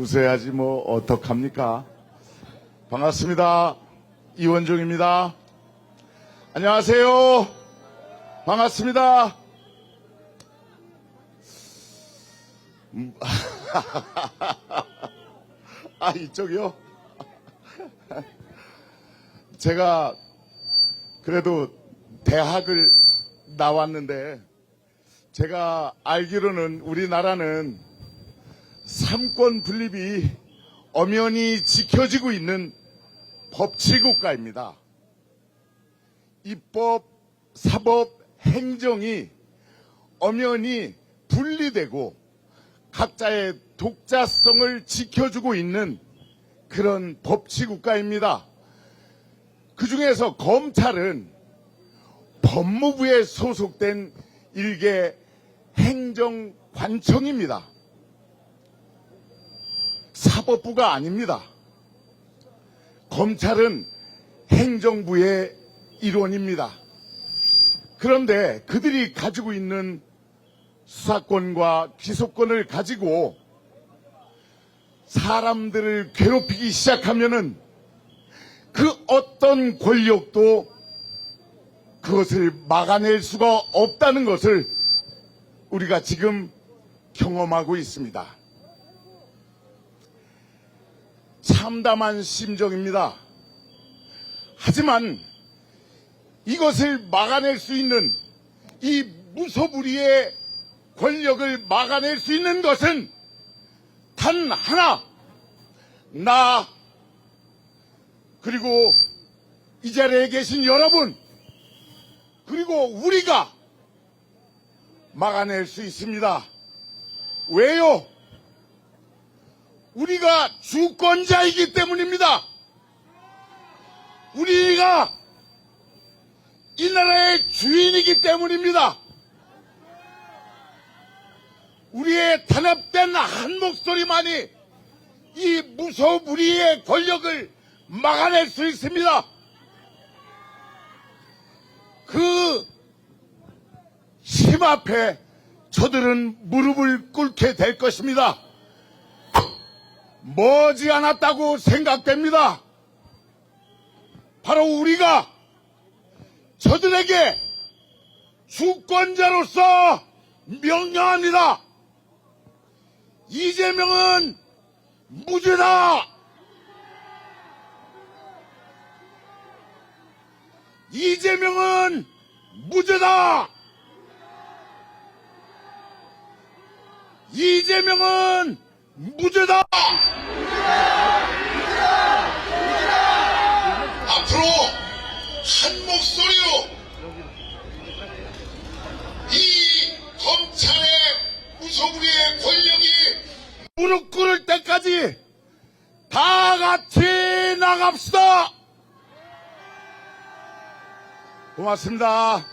웃어야지 뭐 어떡합니까? 반갑습니다. 이원종입니다. 안녕하세요. 반갑습니다. 음, 아, 이쪽이요? 제가 그래도 대학을 나왔는데 제가 알기로는 우리나라는 삼권 분립이 엄연히 지켜지고 있는 법치국가입니다. 입법, 사법, 행정이 엄연히 분리되고 각자의 독자성을 지켜주고 있는 그런 법치국가입니다. 그 중에서 검찰은 법무부에 소속된 일개 행정관청입니다. 사법부가 아닙니다. 검찰은 행정부의 일원입니다. 그런데 그들이 가지고 있는 수사권과 기소권을 가지고 사람들을 괴롭히기 시작하면은 그 어떤 권력도 그것을 막아낼 수가 없다는 것을 우리가 지금 경험하고 있습니다. 참담한 심정입니다. 하지만 이것을 막아낼 수 있는 이 무소불위의 권력을 막아낼 수 있는 것은 단 하나, 나, 그리고 이 자리에 계신 여러분, 그리고 우리가 막아낼 수 있습니다. 왜요? 우리가 주권자이기 때문입니다. 우리가 이 나라의 주인이기 때문입니다. 우리의 단합된 한 목소리만이 이 무소불위의 권력을 막아낼 수 있습니다. 그 힘 앞에 저들은 무릎을 꿇게 될 것입니다. 머지않았다고 생각됩니다. 바로 우리가 저들에게 주권자로서 명령합니다. 이재명은 무죄다. 이재명은 무죄다. 이재명은 무죄다. 앞으로 한 목소리로 이 검찰의 무소불위의 권력이 무릎 꿇을 때까지 다 같이 나갑시다. 고맙습니다.